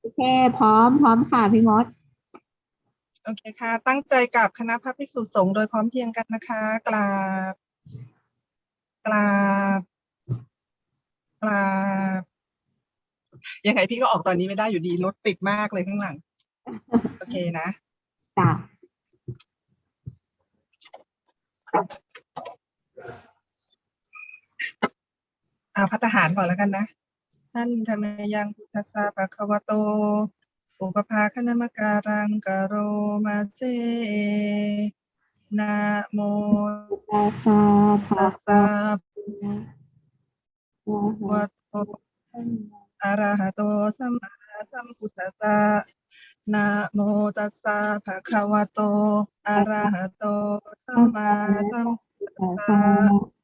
โอเค พร้อม พร้อมค่ะพี่มด โอเคค่ะ ตั้งใจกับคณะพระภิกษุสงฆ์โดยพร้อมเพรียงกันนะคะ กราบ กราบ กราบ ยังไงพี่ก็ออกตอนนี้ไม่ได้อยู่ดีรถติดมากเลยข้างหลัง โอเคนะ จ้ะเอาพัฒหารก่อนแล้วกันนะ ท่านธรรมยังพุทธสสะปะคะวะโต อุปภาคณมการังกะโรมาเซนะโมตัสสะภะตัสสะคะภะวะคะวะโตอะระหะโตสัมมาสัมพุทธัสสะนะโมตัสสะภะคะวะโตอะระหะโตสัมมาสัมพุทธัสสะ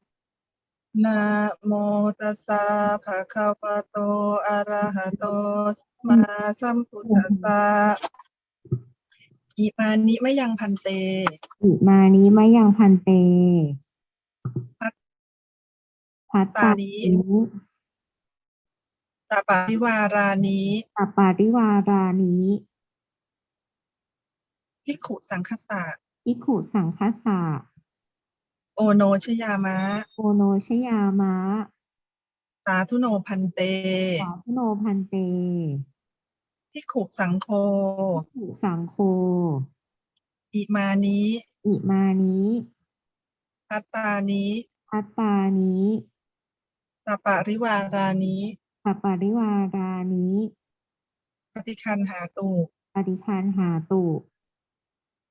นะโมตัสสะภะคะวะโต อะระหะโตสัมมาสัมพุทธัสสะอิมานิมะยังพันเต อิมานี้มายังพันเตพัตพัตตาตานินิตาปาริวารานิตัปปาริวารานิภิกขุสังคสะพิกขุสังคัสสะ โอโนชยามะ โอโนชยามะ สาธุโนพันเต สาธุโนพันเตภิกขุสังโฆพิกขุสังโฆอิมานิอิมานิพัตตานิพัตตานิตาปาริวารานิตัปปาริวารานิปฏิคันหาตุปฏิคันหาตุ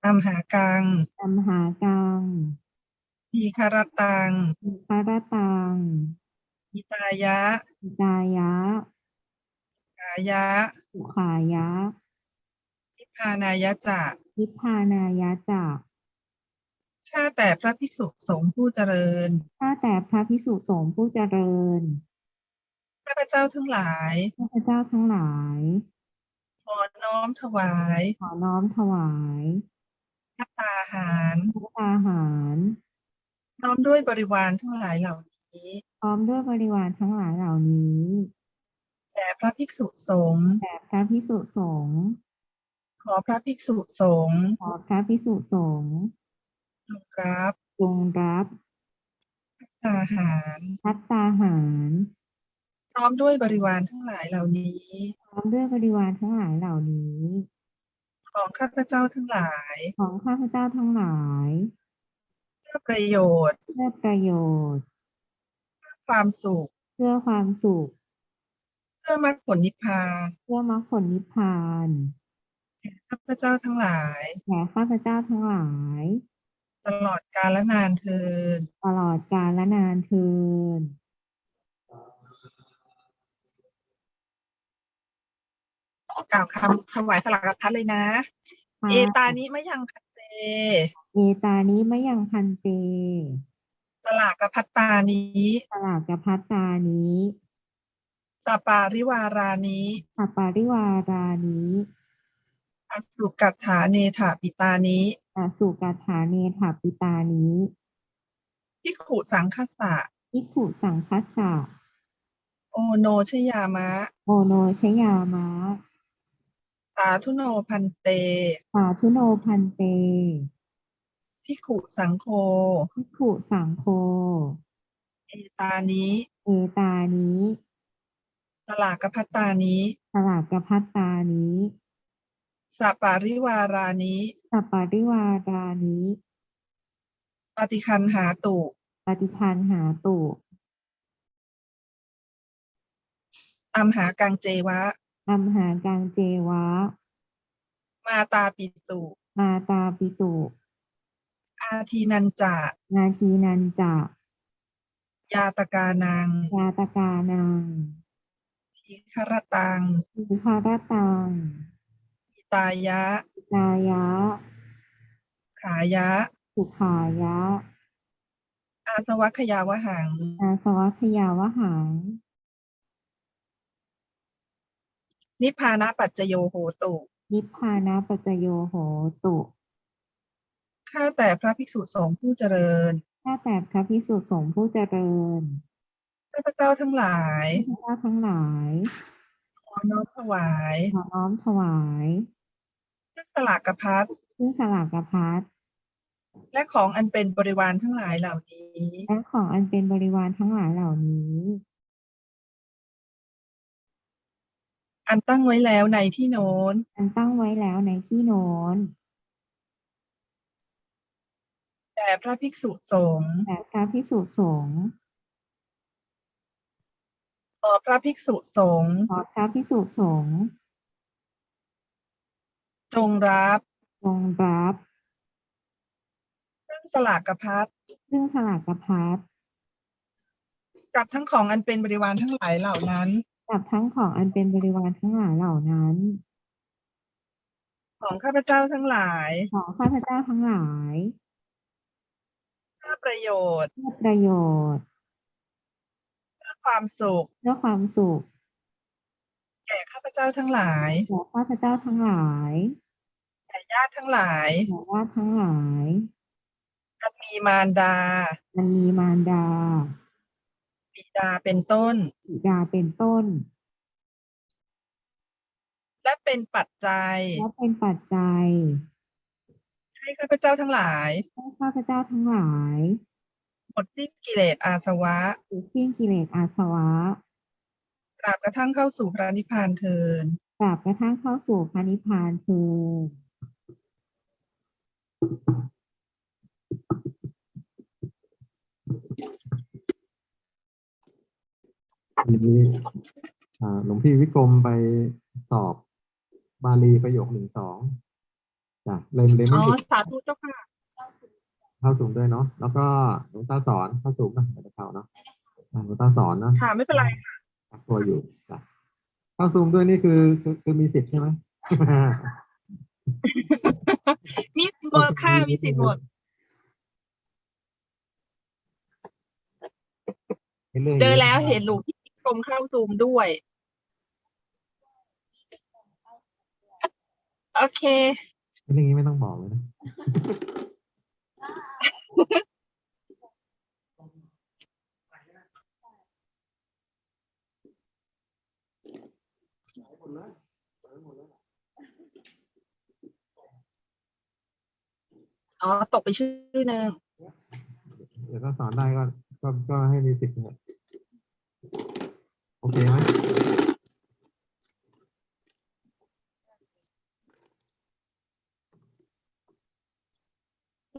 อัมหากังอัมหากัง ทีคารตังอิคารตังอิตายะอิตายะกายะสุขายะนิพพานายะจะนิพพานายะจะข้าแต่พระภิกษุสงฆ์ผู้เจริญข้าแต่พระพิสุสงฆ์ผู้เจริญข้าพเจ้าทั้งหลายข้าพเจ้าทั้งหลายขอน้อมถวายขอน้อมถวายพัตตาหารพระตาหาร น้อมด้วยบริวารทั้งหลายเหล่านี้พร้อมด้วยบริวารทั้งหลายเหล่านี้แด่พระภิกษุสงฆ์แด่พระพิสุสงฆ์ขอพระภิกษุสงฆ์ขอพระพิสุสงฆ์จงรับจงรับพัตตาหารพัตตาหาร พร้อมด้วยบริวารทั้งหลายเหล่านี้ พร้อมด้วยบริวารทั้งหลายเหล่านี้ ของข้าพเจ้าทั้งหลาย ของข้าพเจ้าทั้งหลายเพื่อประโยชน์เพื่อประโยชน์ ความสุข เพื่อความสุข เพื่อมรรคผลนิพพานเพื่อมรรคผลนิพพานข้าพเจ้าทั้งหลายแก่ข้าพเจ้าทั้งหลาย ตลอดกาลนานเทินตลอดกาลและนานเทินกล่าวคำถวายสลักพัดเลยนะ เอตานิมะยังพันเต เอตานิมะยังพันเต สลากพัตตานิสลากพัตตานิสปาริวารานิสัปปาริวารานิอสุกัตถาเนถาปิตานิอสุกัฏฐาเนถาปิตานิพิกขุสังคสะอิกขุสังคัสสะโอโนชยามะ โอโนชยามะ สาธุโนพันเต สาธุโนพันเต พิกขุสังโฆพิกขุสังโฆเอตานิเอตานิสลากพัตตานิสลากพัตตานิสปาริวารานิสัปปาริวารานิปฏิคันหาตุ ปฏิคันหาตุอัมหากังเจวะอัมหากังเจวะ มาตาปิตุ มาตาปิตุ อาทีนันจะนาทีนันจะยาตกานังยาตกานังทีคารตังอิคารตังอิตายะกายะ ขายะสุขายะ อาสวัคยาวหัง อาสวัคยาวหัง นิพพานะปัจจโยโหตุ นิพพานะปัจจโยโหตุ ข้าแต่พระภิกษุสงฆ์ผู้เจริญ ข้าแต่พระพิสุสงฆ์ผู้เจริญ ข้าพเจ้าทั้งหลายข้าพเจ้าทั้งหลายอน้อมถวาย ขอน้อมถวายซึ่งสลากกพัดซึ่งสลากพัดและของอันเป็นบริวารทั้งหลายเหล่านี้ และของอันเป็นบริวารทั้งหลายเหล่านี้ อันตั้งไว้แล้วในที่โน้น อันตั้งไว้แล้วในที่โน้น แต่พระภิกษุสงฆ์แต่พระพิสุสงฆ์ขอพระภิกษุสงฆ์ขอพระพิสุสงฆ์จงรับจงรับซึ่งสลากกพัดซึ่งสลากพัดกับทั้งของอันเป็นบริวารทั้งหลายเหล่านั้นกับทั้งของอันเป็นบริวารทั้งหลายเหล่านั้น ของข้าพเจ้าทั้งหลาย ของข้าพเจ้าทั้งหลายเพื่อ ประโยชน์ เพื่อประโยชน์ เพื่อความสุขเพื่อความสุขแก่ข้าพเจ้าทั้งหลายแก่ข้าพเจ้าทั้งหลายแก่ญาติทั้งหลายแก่ญาติทั้งหลายอันมีมารดา มันมีมารดาบิดาเป็นต้น บิดาเป็นต้น และเป็นปัจจัยและเป็นปัจจัย ให้ข้าพเจ้าทั้งหลายให้ข้าพเจ้าทั้งหลายหมดสิ้นกิเลสอาสวะหรือสิ้นกิเลสอาสวะตราบกระทั่งเข้าสู่พระนิพพานเทินตราบกระทั่งเข้าสู่พระนิพพานเธอญทีนี้อ่าหลวงพี่วิกรมไปสอบบาลีประโยคหนึ่งสอง จ้ะเลยเลยอ๋ไม่อหยุดสาธุเจ้าค่ะ เข้าสูงด้วยเนาะแล้วก็หลวงตาสอนเข้าสูงนะไม่ได้เข้าเนาะอ่าหลวงตาสอนเนาะค่ะ ไม่เป็นไรกักตัวอยู่จ้ะเข้าซูมด้วยนี่คือคือคือมีสิทธิ์ใช่ไหม มีสิทธิ์หมดค่ะ มีสิทธิ์หมด ห็นลยเจอแล้วเห็นหลวงพี่กรมเข้าซูมด้วย โอเค เรื่องนี้ไม่ต้องบอกเลยนะอ๋อตกไปชื่อหนึ่งเดี๋ยวถ้าสอนได้ก็ก็ก็ให้มีสิทธิ์นะโอเคไหม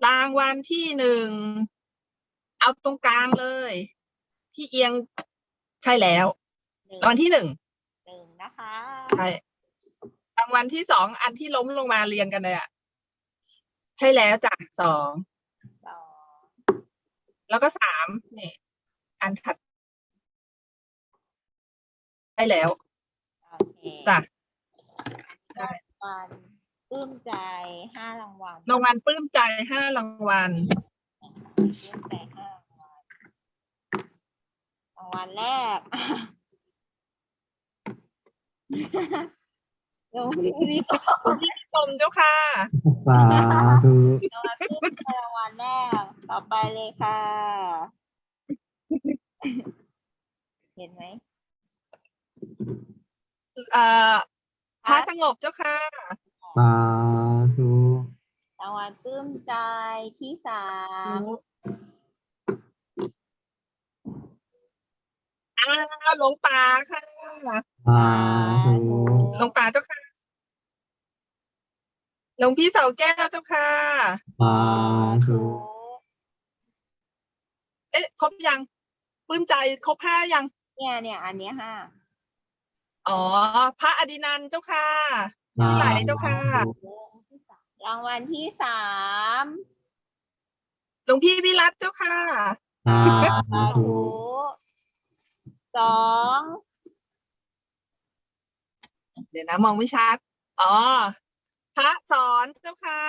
รางวัลที่หนึ่ง เอาตรงกลางเลย ที่เอียงใช่แล้วหนึ่งรางวัลที่หนึ่งหนึ่งนะคะใช่รางวัลที่สองอันที่ล้มลงมาเรียงกันเลยอะใช่แล้วจ้ะสองสองแล้วก็สามนี่อันถัดใช่แล้วโอเคจ้ะใช่รางวัล ปลื้มใจห้ารางวัลรางวัลปลื้มใจห้ารางวัลปลื้มใจห้ารางวัลรางวัลแรกหลวงพี่วิโกชมเจ้าค่ะสาธุรางวัลปลื้มใจรางวัลแรกต่อไปเลยค่ะ เห็นไหมเอ่อพระสงบเจ้าค่ะสาธุรางวัลปลื้มใจที่สามอ้าวหลวงป่าค่ะสาธุหลวงป่าเจ้าค่ะหลวงพี่เสาแก้วเจ้าค่ะสาธุเอ๊ะครบยังปลื้มใจครบห้ายัง เนี่ยเนี่ยอันเนี้ยห้าอ๋อ พระอดินันท์เจ้าค่ะ พี่ไหลเจ้าค่ะ รางวัลที่สามหลวงพี่วิรัตเจ้าค่ะสาสาธุธุสองเดี๋ยวนะมองไม่ชัด อ๋อ พระสอนเจ้าค่ะ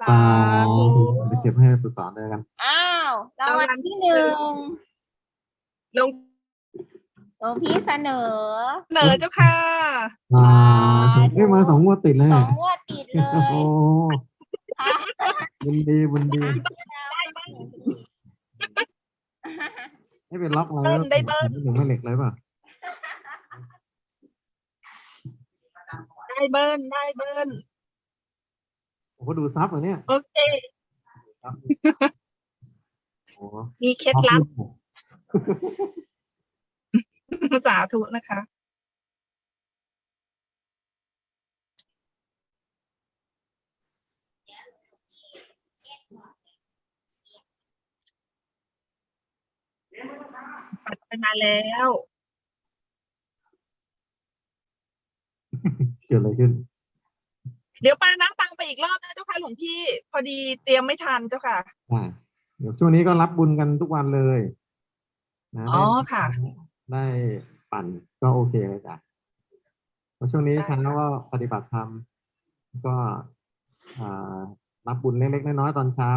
สาสาธุธุเดี๋ยวเก็บให้สุสานเลยกัน อ้าว รางวัลที่หนึ่งหลวง หลวงพี่เสนอเหนอเจ้าค่ะสาธุเอ้ยมาสองงวดติดเลยสอเนี่ยงงวดติดเลโอ้โหยค่ะบุญดีบุญดีไม่เป็นล็อกเลยเบิ้ลได้เบิ้ล หนึ่งไม่เหล็กเลยป่ะเบิ้ลได้เบิ้ลโอ้โหดูซับเหรอเนี่ยโอเคครับโอ้มีเคล็ดลับ สาธุนะคะ ปัดไปมาแล้ว เกิดอะไรขึ้น เดี๋ยวปาน้ำตังไปอีกรอบนะเจ้าค่ะหลวงพี่ พอดีเตรียมไม่ทันเจ้าค่ะ อ่าเดี๋ยวช่วงนี้ก็รับบุญกันทุกวันเลยนะอ๋อได้ค่ะ ได้ปั่นก็โอเคเลยจ้ะเพราะช่วงนี้ได้เช้าค่ะก็ปฏิบัติธรรมก็อ่ารับบุญเล็กๆน้อยๆตอนเช้า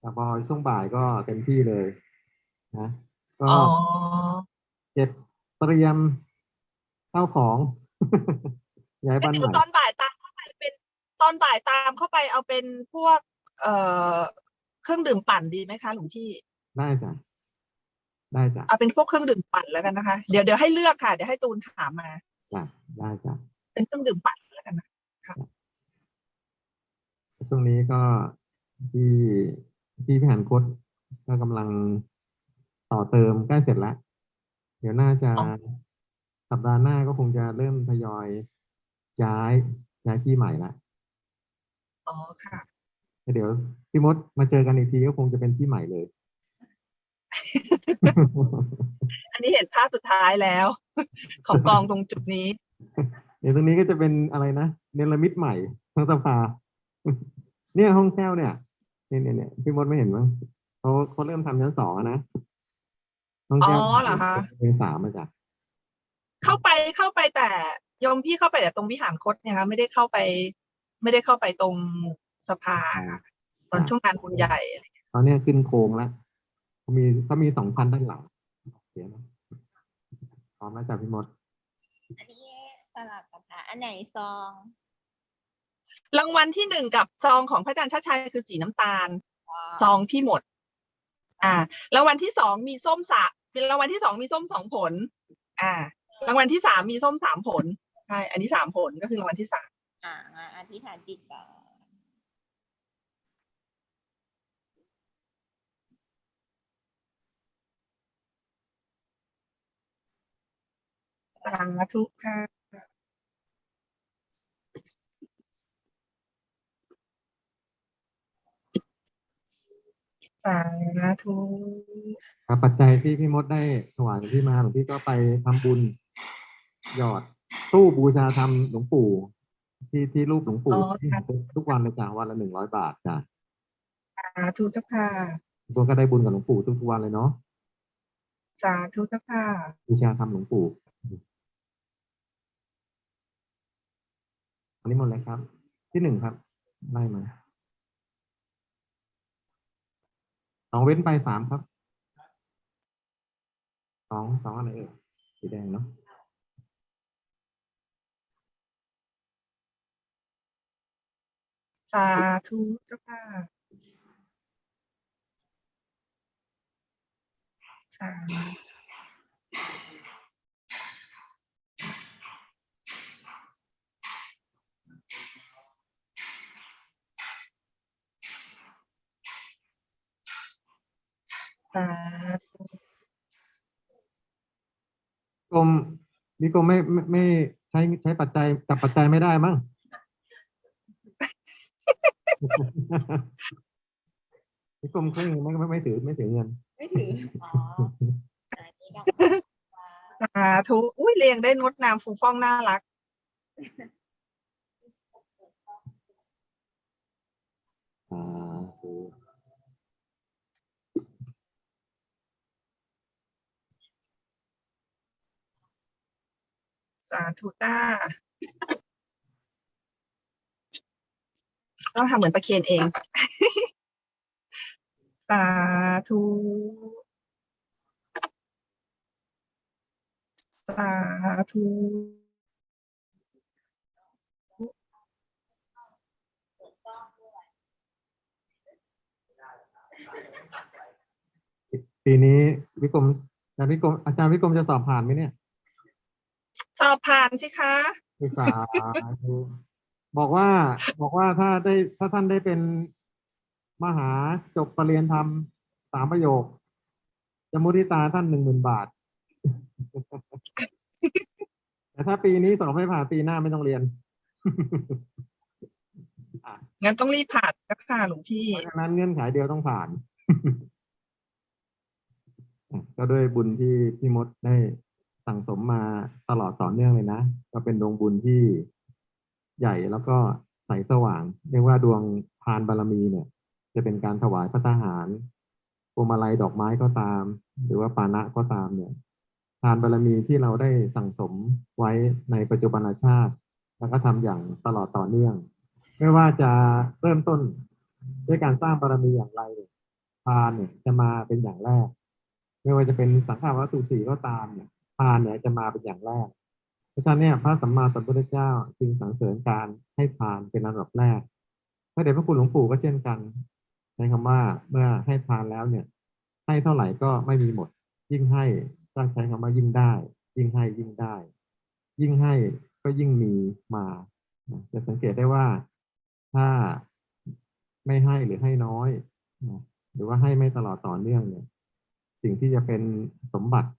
แต่พอช่วงบ่ายก็เต็มที่เลยนะก็อ๋อเก็บเตรียมข้าวของย้ายบ้านเดี๋ใหยวม่ตอนบ่ายตามเข้าไปเป็นตอนบ่ายตามเข้าไปเอาเป็นพวก เอ่อเครื่องดื่มปั่นดีไหมคะหลวงพี่ได้จ้ะ ได้จ้ะเอาเป็นพวกเครื่องดื่มปั่นแล้วกันนะคะ เดี๋ยวเดี๋ยวให้เลือกค่ะ เดี๋ยวให้ตูนถามมาจ้ะได้จ้ะเป็นเครื่องดื่มปั่นแล้วกันนะช่วงนี้ก็ที่ที่พิหารคดก็กำลังต่อเติมใกล้เสร็จแล้ว เดี๋ยวน่าจะสัปดาห์หน้าก็คงจะเริ่มทยอยย้ายย้ายที่ใหม่ละอ๋อค่ะแล้วเดี๋ยวพี่มดมาเจอกันอีกทีก็คงจะเป็นที่ใหม่เลย อันนี้เห็นภาพสุดท้ายแล้ว ของกองตรงจุดนี้เดี๋ยวตรงนี้ก็จะเป็นอะไรนะเนรมิตใหม่ทั้งสภา เนี่ยห้องแก้วเนี่ยเนี่ยเนี่ยเนี่ยพี่มดไม่เห็นมั้งเขาเขาเริ่มทำชั้นสองแล้วนะห้องแก้วอ๋อเหรอคะเป็นสามมาจ้ะเข้าไปเข้าไปแต่โยมพี่เข้าไปแต่ตรงวิหารคดเนี่ยค่ะไม่ได้เข้าไป ไม่ได้เข้าไปตรงสภาค่ะตอนช่วงงานบุญใหญ่อะไรตอนเนี้ยขึ้นโครงแล้วเขา มีเขามีสองชั้นด้านหลังเสียนะพร้อมแล้วจ้ะพี่มด อันนี้สลับกันค่ะ อันไหนซอง รางวัลที่หนึ่งกับซองของพระอาจารย์ชัดชัยคือสีน้ำตาลอ๋อซองที่หมด อ่ารางวัลที่สองมีส้มสะเป็นรางวัลที่สองมีส้มสองผล อ่ารางวัลที่สามมีส้มสามผล ใช่ อันนี้สามผลก็คือรางวัลที่สามอ่ามาอธิษฐานจิตก่อน สาธุค่ะสาธุครับปัจจัยที่พี่มดได้ถวายหลวงพี่มาหลวงพี่ก็ไปทำบุญหยอดตู้บูชาธรรมหลวงปู่ ที่ที่รูปหลวงปู่ที่ทุกวันเลยจ้ะวันละหนึ่งร้อยบาทจ้ะสาธุเจ้าค่ะตัวก็ได้บุญกับหลวงปู่ทุกๆวันเลยเนาะสาธุเจ้าค่ะบูชาธรรมหลวงปู่อั นนี้หมดเลยครับ ที่หนึ่งครับ ไล่มาสองเว้นไปสามครับ สองสองอะไรเอ่ยสีแดงเนาะสาธุเจ้าค่ะสา สาธุกรมนี่กรมไม่ไม่ไม่ใช้ใช้ปัจจัยจับปัจจัยไม่ได้มั้งนี่กรมเคร่งไม่ไม่ไม่ถือไม่ถือเงิน ไม่ถืออ๋ออันนี้ก็สาธุอุ้ยเรียงได้งดงามฟูฟ่องน่ารัก สาธุจ้า ต้องทำเหมือนประเคนเอง สาธุ สาธุปีนี้วิกรมอาจารย์วิกรมอาจารย์วิกรมจะสอบผ่านไหมเนี่ย สอบผ่านสิคะศึกษาดูบอกว่าบอกว่าถ้าได้ถ้าท่านได้เป็นมหาจบปรริญญาธรรมสามประโยค จะมุทิตาท่านหนึ่งหมื่นบาท แต่ถ้าปีนี้สอบไม่ผ่านปีหน้าไม่ต้องเรียนงั้นต้องรีบผ่านเจ้าค่ะหลวงพี่เพราะฉะนั้นเงื่อนไขเดียวต้องผ่านอะก็ด้วยบุญที่พี่มดได้ สั่งสมมาตลอดต่อเนื่องเลยนะก็เป็นดวงบุญที่ใหญ่แล้วก็ใสสว่าง เรียกว่าดวงทานบารมีเนี่ย จะเป็นการถวายพระทหารพวงมาลัยดอกไม้ก็ตาม หรือว่าปานะก็ตามเนี่ย ทานบารมีที่เราได้สั่งสมไว้ในปัจจุบันชาติ แล้วก็ทำอย่างตลอดต่อเนื่อง ไม่ว่าจะเริ่มต้นด้วยการสร้างบารมีอย่างไรเนี่ยทานเนี่ยจะมาเป็นอย่างแรก ไม่ว่าจะเป็นสังฆาวัตถุสี่ก็ตามเนี่ย ทานเนี่ยจะมาเป็นอย่างแรก เพราะฉะนั้นเนี่ยพระสัมมาสัมพุทธเจ้าจึงสรรเสริญการให้ทานเป็นอันดับแรกพระเดชพระคุณหลวงปู่ก็เช่นกันใช้คำว่าเมื่อให้ทานแล้วเนี่ย ให้เท่าไหร่ก็ไม่มีหมด ยิ่งให้ต้องใช้คำว่ายิ่งได้ ยิ่งให้ยิ่งได้ ยิ่งให้ก็ยิ่งมีมา จะสังเกตได้ว่าถ้าไม่ให้หรือให้น้อย หรือว่าให้ไม่ตลอดต่อเนื่องเนี่ย สิ่งที่จะเป็นสมบัติ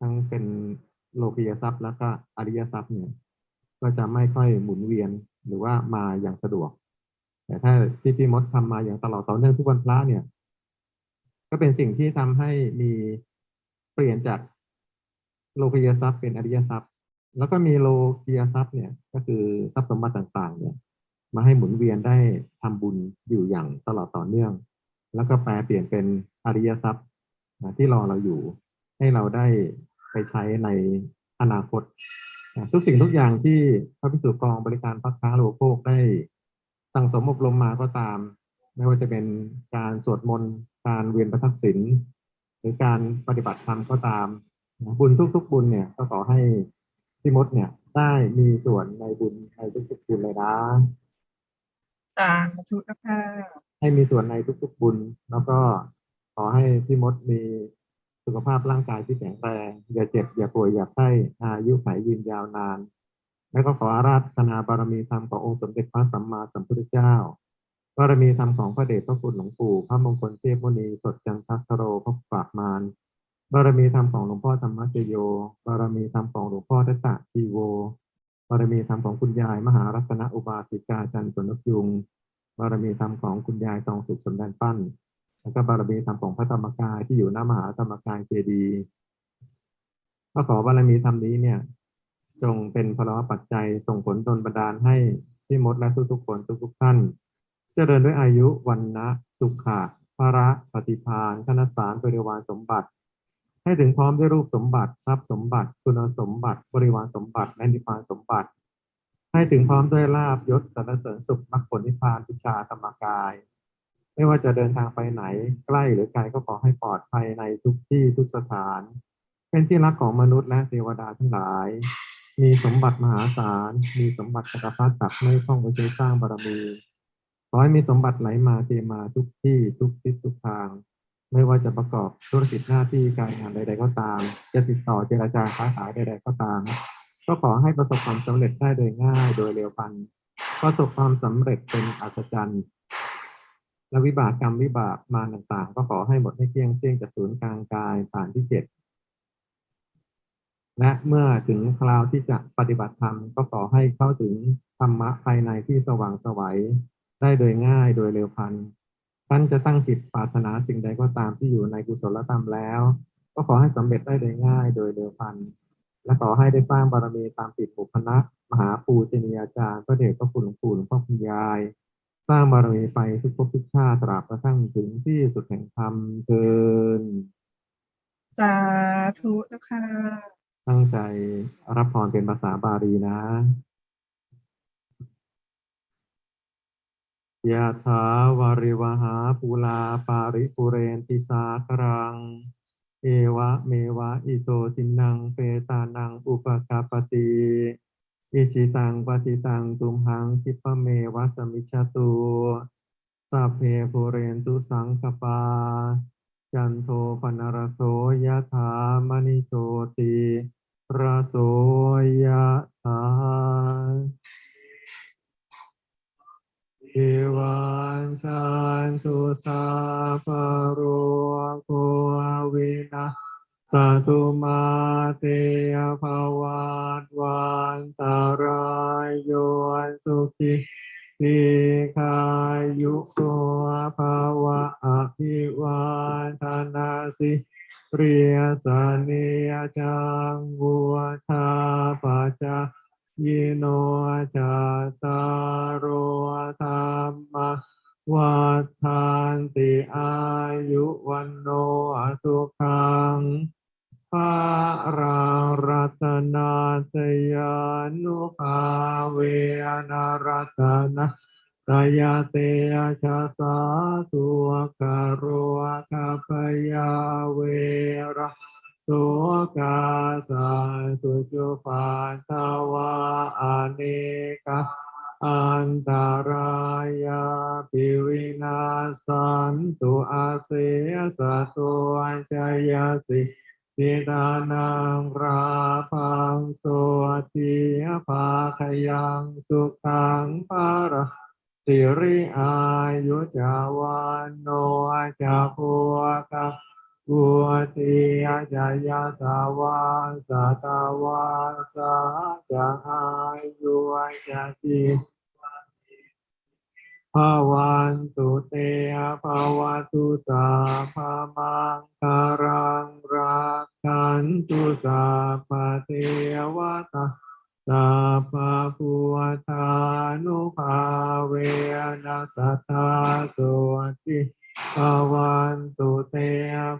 ทั้งเป็นโลกียทรัพย์แล้วก็อริยทรัพย์เนี่ยก็จะไม่ค่อยหมุนเวียนหรือว่ามาอย่างสะดวก แต่ถ้าที่พี่มดทำมาอย่างตลอดต่อเนื่องทุกวันพระเนี่ย ก็เป็นสิ่งที่ทำให้มีเปลี่ยนจากโลกียทรัพย์เป็นอริยทรัพย์ แล้วก็มีโลกียทรัพย์เนี่ย ก็คือทรัพย์สมบัติต่าง ๆ เนี่ย มาให้หมุนเวียนได้ทำบุญอยู่อย่างตลอดต่อเนื่อง แล้วก็แปลเปลี่ยนเป็นอริยทรัพย์ที่รอเราอยู่ ให้เราได้ไปใช้ในอนาคตนะทุกสิ่งทุกอย่างที่พระพิสุกองบริการพักค้าโลโภคได้สั่งสมอบรมมาก็ตาม ไม่ว่าจะเป็นการสวดมนต์การเวียนประทักษิณหรือการปฏิบัติธรรมก็ตามนะบุญทุกๆบุญเนี่ยก็ขอให้พี่มดเนี่ยได้มีส่วนในบุญในทุกๆบุญเลยนะสาธุเจ้าค่ะให้มีส่วนในทุกๆบุญ แล้วก็ขอให้พี่มดมี สุขภาพร่างกายที่แข็งแรงอย่าเจ็บ อย่าป่วยอย่าไข้อายุขัยยืนยาวนาน แล้วก็ขออาราธนาบารมีธรรมขององค์สมเด็จพระสัมมาสัมพุทธเจ้าบารมีธรรมของพระเดชพระคุณหลวงปู่พระมงคลเทพมุนีสดจันทสโรพระปากมารบารมีธรรมของหลวงพ่อธรรมชโยบารมีธรรมของหลวงพ่อทัตตะชีโวบารมีธรรมของคุณยายมหารัตนอุบาสิกาจันทร์สนกยุงบารมีธรรมของคุณยายทองสุขสำแดงปั้น แล้วก็บารมีธรรมของพระธรรมกายที่อยู่หน้ามหาธรรมกายเจดีก็ขอบารมีธรรมนี้เนี่ย จงเป็นพลวปัจจัยส่งผลดลบันดาลให้พี่มดและทุกๆคนทุกๆท่าน เจริญด้วยอายุวันนะสุขะภระปฏิภาณธนสารบริวารสมบัติ ให้ถึงพร้อมด้วยรูปสมบัติทรัพย์สมบัติ คุณสมบัติบริวารสมบัติและนิพพานสมบัติ ให้ถึงพร้อมด้วยลาบยศสรรเสริญสุขมรรคผลนิพพานวิชาธรรมกาย ไม่ว่าจะเดินทางไปไหนใกล้หรือไกลก็ขอให้ปลอดภัยในทุกที่ทุกสถาน เป็นที่รักของมนุษย์และเทวดาทั้งหลาย มีสมบัติมหาศาล มีสมบัติจักรพรรดิตักไม่ท่องไปใช้สร้างบารมีขอให้มีสมบัติไหลมาเทมาทุกที่ทุกทิศทุกทาง ไม่ว่าจะประกอบธุรกิจหน้าที่การงานใด ๆ ก็ตาม จะติดต่อเจรจาค้าขายใด ๆ ก็ตาม ก็ขอให้ประสบความสำเร็จได้โดยง่ายโดยเร็วพันประสบความสำเร็จเป็นอัศจรรย์ และวิบากกรรมวิบากมาต่างๆ ก็ขอให้หมดให้เกลี้ยงเสี่ยงจากศูนย์กลางกายฐานที่เจ็ดและเมื่อถึงคราวที่จะปฏิบัติธรรมก็ขอให้เข้าถึงธรรมะภายในที่สว่างสวัยได้โดยง่ายโดยเร็วพันท่านจะตั้งจิตปรารถนาสิ่งใดก็ตามที่อยู่ในกุศลธรรมแล้ว ก็ขอให้สำเร็จได้โดยง่ายโดยเร็วพันและขอให้ได้สร้างบารมีตามติดบุพนะมหาปูชนียาจารย์พระเดชพระคุณหลวงปู่หลวงพ่อคุณยาย สร้างบารมีไปทุกภพทุกชาติตราบกระทั่งถึงที่สุดแห่งธรรมเทินสาธุเจ้าค่ะ ตั้งใจรับพรเป็นภาษาบาลีนะยะถาวาริวหาปูลาปาริปุเรนติสาครัง เอวะเมวะอิโตตินังเปตานังอุปกาปติ อิชิตังปฏิตังตุมหังคิปะเมวัสมิชาตุสัพเพภูเรนตุสังคปา จันโทปนรโสยะถามณิโชติระโสยะถาเอวันชันตุสาปารุ สตุมาเตภวัตวันตารายโยสุขิทีขายุโกภาวะอภิวาทนาสิเรียสเนียจังวัวทาปัจจายิโนจาตารโรธรรมวัฏานติอายุวันโนสุขัง ภารารัตนาตยานุภาเวนารัตนาตยาเตชะสาตัวกโรคาพยาเวระโสกาสาตุจุปาทวาอเนกาอันตารายาปิวินาสันตุอาเสสะตัวจยสิ ทิตานังราพังโสติภาคยังสุขังภาระสิริอายุจาวันโนจาภูกะกุติยาจายาสาวาสตาวาสาจะอายุจะจี ภาวันตุเตภาวตุสาภามังคารังรักขันตุสาปเทวตาสัพพะพุทานุภาเวนัสสทธาโสติภาวันตุเต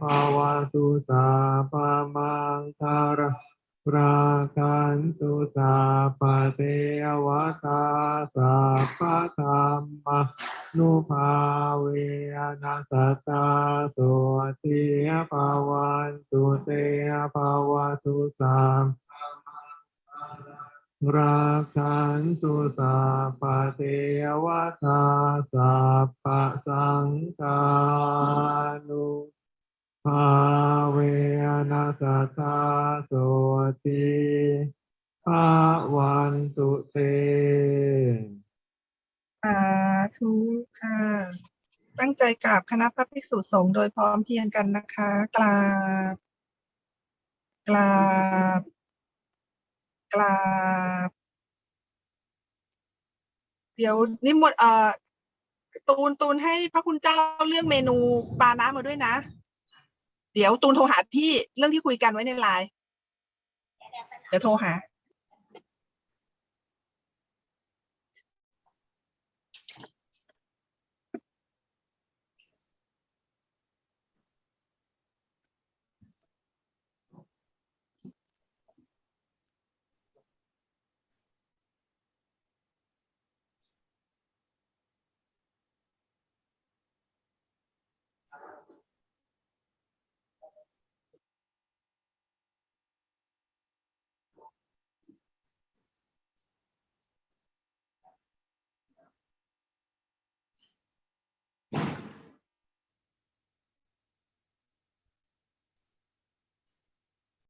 ภาวตุสาปะมังคาระ ราคันตุสาปะเทวตาสัพพะธรรมนุภาเวนัสสตตาโสติภาวันตุเตภาวะตุสาราคันตุสัพพะเทวตาสัพพะสังฆานุ ภาเวนัสสตตาโสติภาวันตุเตสาธุค่ะ ตั้งใจกราบคณะพระภิกษุสงฆ์โดยพร้อมเพรียงกันนะคะ กราบ กราบ กราบ เดี๋ยวนิมนต์เอ่อ ตูนตูนให้พระคุณเจ้าเรื่องเมนูปลาน้ำมาด้วยนะ เดี๋ยวตูนโทรหาพี่เรื่องที่คุยกันไว้ในไลน์เดี๋ยวโทรหา